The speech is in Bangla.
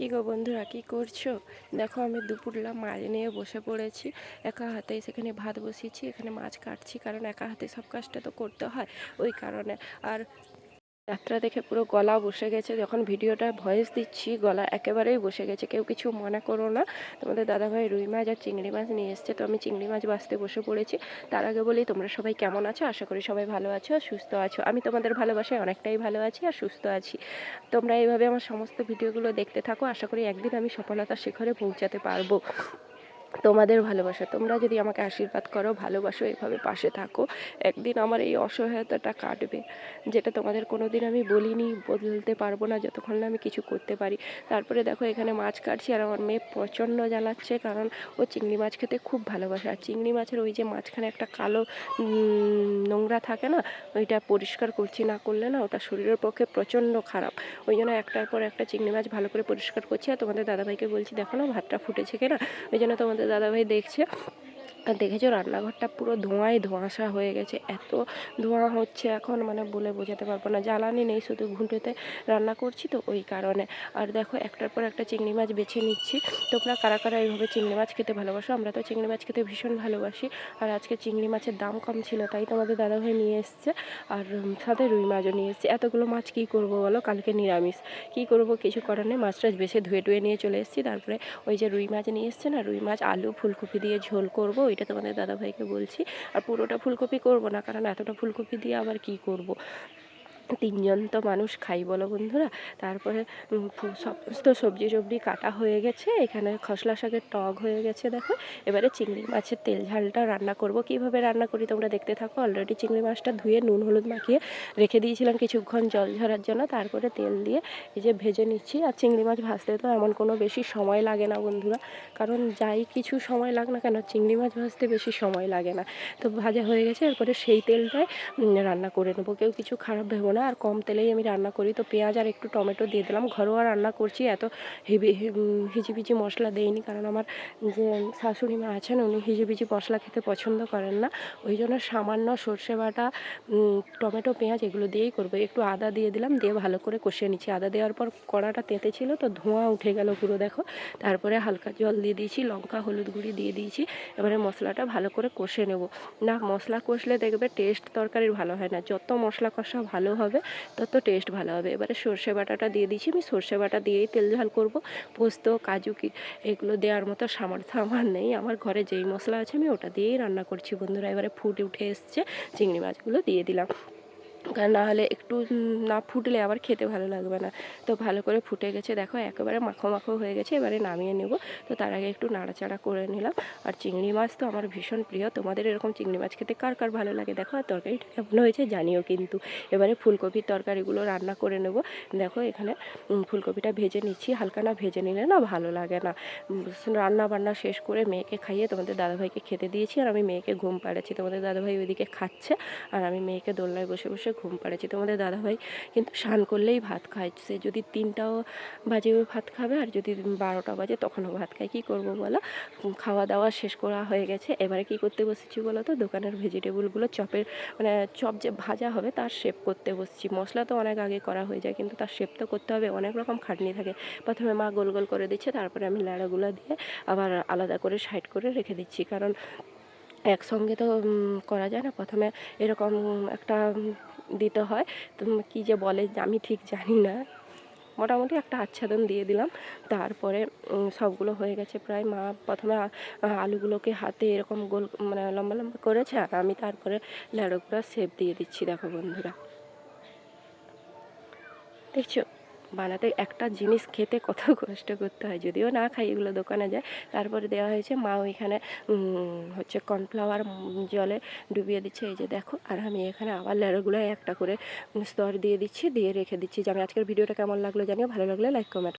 কি গো বন্ধুরা, কি করছ? দেখো আমি দুপুরলা মাছ নিয়ে বসে পড়েছি। একা হাতে সেখানে ভাত বসিয়েছি, এখানে মাছ কাটছি, কারণ একা হাতে সব কাজটা তো করতে হয়, ওই কারণে। আর যাত্রা দেখে পুরো গলা বসে গেছে, যখন ভিডিওটা ভয়েস দিচ্ছি, গলা একেবারেই বসে গেছে। কেউ কিছু মনে করো না। তোমাদের দাদাভাই রুই মাছ আর চিংড়ি মাছ নিয়ে এসছে। তো আমি চিংড়ি মাছ বাঁচতে বসে পড়েছি। তার আগে বলি, তোমরা সবাই কেমন আছো? আশা করি সবাই ভালো আছো সুস্থ আছো। আমি তোমাদের ভালোবাসায় অনেকটাই ভালো আছি আর সুস্থ আছি। তোমরা এইভাবে আমার সমস্ত ভিডিওগুলো দেখতে থাকো। আশা করি একদিন আমি সফলতার শিখরে পৌঁছাতে পারব। তোমাদের ভালোবাসা। তোমরা যদি আমাকে আশীর্বাদ করো, ভালোবাসো, এভাবে পাশে থাকো, একদিন আমার এই অসহায়তাটা কাটবে। যেটা তোমাদের কোনো দিন আমি বলিনি, বলতে পারব না, যতক্ষণ না আমি কিছু করতে পারি। তারপরে দেখো, এখানে মাছ কাটছি আর আমার মেয়ে প্রচণ্ড জ্বালাচ্ছে, কারণ ও চিংড়ি মাছ খেতে খুব ভালোবাসে। আর চিংড়ি মাছের ওই যে মাঝখানে একটা কালো নোংরা থাকে না, ওইটা পরিষ্কার করছি, না করলে না ওটা শরীরের পক্ষে প্রচণ্ড খারাপ। ওই জন্য একটার পর একটা চিংড়ি মাছ ভালো করে পরিষ্কার করছি। আর তোমাদের দাদাভাইকে বলছি, দেখো না, ভাতটা ফুটেছে কিনা? ওই জন্য তোমাদের দাদাভাই দেখছে। আর দেখেছ রান্নাঘরটা পুরো ধোঁয়ায় ধোঁয়াশা হয়ে গেছে। এত ধোঁয়া হচ্ছে এখন মানে বলে বোঝাতে পারব না। জ্বালানি নেই, শুধু ঘুঁটেতে রান্না করছি তো ওই কারণে। আর দেখো একটার পর একটা চিংড়ি মাছ বেছে নিচ্ছি। তোমরা কারা কারা এইভাবে চিংড়ি মাছ খেতে ভালোবাসো? আমরা তো চিংড়ি মাছ খেতে ভীষণ ভালোবাসি। আর আজকে চিংড়ি মাছের দাম কম ছিল, তাই তোমাদের দাদাভাই নিয়ে এসছে। আর সাথে রুই মাছও নিয়ে এসছে। এতগুলো মাছ কী করব বলো? কালকে নিরামিষ। কী করব কিছু করার নেই। মাছ টাছ বেছে ধুয়ে টুয়ে নিয়ে চলে এসেছি। তারপরে ওই যে রুই মাছ নিয়ে এসছে না, রুই মাছ, আলু, ফুলকপি দিয়ে ঝোল করব। ওইটা তোমাদের দাদাভাইকে বলছি, আর পুরোটা ফুলকপি করব না, কারণ এতটা ফুলকপি দিয়ে আবার কি করব? তিনজন তো মানুষ খাই, বলো বন্ধুরা। তারপরে সমস্ত সবজি টবজি কাটা হয়ে গেছে। এখানে খসলা শাকের টক হয়ে গেছে, দেখো। এবারে চিংড়ি মাছের তেল ঝালটা রান্না করব। কীভাবে রান্না করি তোমরা দেখতে থাকো। অলরেডি চিংড়ি মাছটা ধুয়ে নুন, হলুদ মাখিয়ে রেখে দিয়েছিলাম কিছুক্ষণ জল ঝরার জন্য। তারপরে তেল দিয়ে এই যে ভেজে নিচ্ছি। আর চিংড়ি মাছ ভাজতে তো এমন কোনো বেশি সময় লাগে না বন্ধুরা। কারণ যাই কিছু সময় লাগ না কেন, চিংড়ি মাছ ভাজতে বেশি সময় লাগে না। তো ভাজা হয়ে গেছে। এরপরে সেই তেলটায় রান্না করে নেব। কেউ কিছু খারাপ ভেবো না। আর কম তেলেই আমি রান্না করি। তো পেঁয়াজ আর একটু টমেটো দিয়ে দিলাম। ঘরোয়া রান্না করছি, এত হেভি হিজিবিজি মশলা দেইনি, কারণ আমার যে শাশুড়ি মা আছেন, উনি হিজিবিজি মশলা খেতে পছন্দ করেন না। ওই জন্য সামান্য সর্ষে বাটা টমেটো, পেঁয়াজ এগুলো দিয়েই করব। একটু আদা দিয়ে দিলাম, দিয়ে ভালো করে কষিয়ে নিচ্ছি। আদা দেওয়ার পর কড়াটা তেতে ছিল, তো ধোঁয়া উঠে গেল পুরো, দেখো। তারপরে হালকা জল দিয়ে দিয়েছি, লঙ্কা, হলুদ গুঁড়ি দিয়ে দিয়েছি। এবারে মশলাটা ভালো করে কষে নেব। না, মশলা কষলে দেখবে টেস্ট তরকারির ভালো হয় না। যত মশলা কষা ভালো হবে তত টেস্ট ভালো হবে। এবারে সর্ষে বাটাটা দিয়ে দিচ্ছি আমি সর্ষে বাটা দিয়েই তেল ঝাল করব। পোস্ত, কাজু কি এগুলো দেওয়ার মতো সামর্থ্য আমার নেই। আমার ঘরে যেই মশলা আছে আমি ওটা দিয়েই রান্না করছি বন্ধুরা। এবারে ফুটে উঠে এসছে চিংড়ি মাছগুলো দিয়ে দিলাম। কারণ না হলে একটু না ফুটলে আবার খেতে ভালো লাগবে না। তো ভালো করে ফুটে গেছে, দেখো একেবারে মাখো মাখো হয়ে গেছে, এবারে নামিয়ে নেব। তো তার আগে একটু নাড়াচাড়া করে নিলাম। আর চিংড়ি মাছ তো আমার ভীষণ প্রিয়। তোমাদের এরকম চিংড়ি মাছ খেতে কার কার ভালো লাগে দেখো? আর তরকারিটা কেমন হয়েছে জানিও কিন্তু। এবারে ফুলকপির তরকারিগুলো রান্না করে নেব। দেখো এখানে ফুলকপিটা ভেজে নিচ্ছি। হালকা না ভেজে নিলে না ভালো লাগে না। রান্না বান্না শেষ করে মেয়েকে খাইয়ে তোমাদের দাদাভাইকে খেতে দিয়েছি। আর আমি মেয়েকে ঘুম পাড়াচ্ছি। তোমাদের দাদাভাই ওইদিকে খাচ্ছে। আর আমি মেয়েকে দোলনায় বসে বসে ঘুম পাড়াচ্ছি। তোমাদের দাদাভাই কিন্তু স্নান করলেই ভাত খায়। সে যদি তিনটাও বাজে ভাত খাবে আর যদি বারোটা বাজে তখনও ভাত খায়। কী করব বলো? খাওয়া দাওয়া শেষ করা হয়ে গেছে। এবারে কি করতে বসেছি বলো তো? দোকানের ভেজিটেবলগুলো চপের মানে চপ যে ভাজা হবে তার শেপ করতে বসছি। মশলা তো অনেক আগে করা হয়ে যায় কিন্তু তার শেপ তো করতে হবে। অনেক রকম খাটনি থাকে। প্রথমে মা গোল গোল করে দিচ্ছে, তারপরে আমি লাড়াগুলো দিয়ে আবার আলাদা করে সাইড করে রেখে দিচ্ছি। কারণ একসঙ্গে তো করা যায় না। প্রথমে এরকম একটা দিতে হয়। তো কী যে বলে আমি ঠিক জানি না। মোটামুটি একটা আচ্ছাদন দিয়ে দিলাম। তারপরে সবগুলো হয়ে গেছে প্রায়। মা প্রথমে আলুগুলোকে হাতে এরকম গোল মানে লম্বা লম্বা করেছে আর আমি তারপরে ল্যাড়োগুলো সেপ দিয়ে দিচ্ছি। দেখো বন্ধুরা। দেখছ? বানাতে একটা জিনিস খেতে কত কষ্ট করতে হয়। যদিও না খাই, এগুলো দোকানে যায়। তারপরে দেওয়া হয়েছে, মা ওইখানে হচ্ছে কর্নফ্লাওয়ার জলে ডুবিয়ে দিচ্ছে। এই যে দেখো, আর আমি এখানে আবার লেড়োগুলো একটা করে স্তর দিয়ে দিচ্ছি, দিয়ে রেখে দিচ্ছি। যে আমি আজকের ভিডিওটা কেমন লাগল জানিও। ভালো লাগলে লাইক কমেন্ট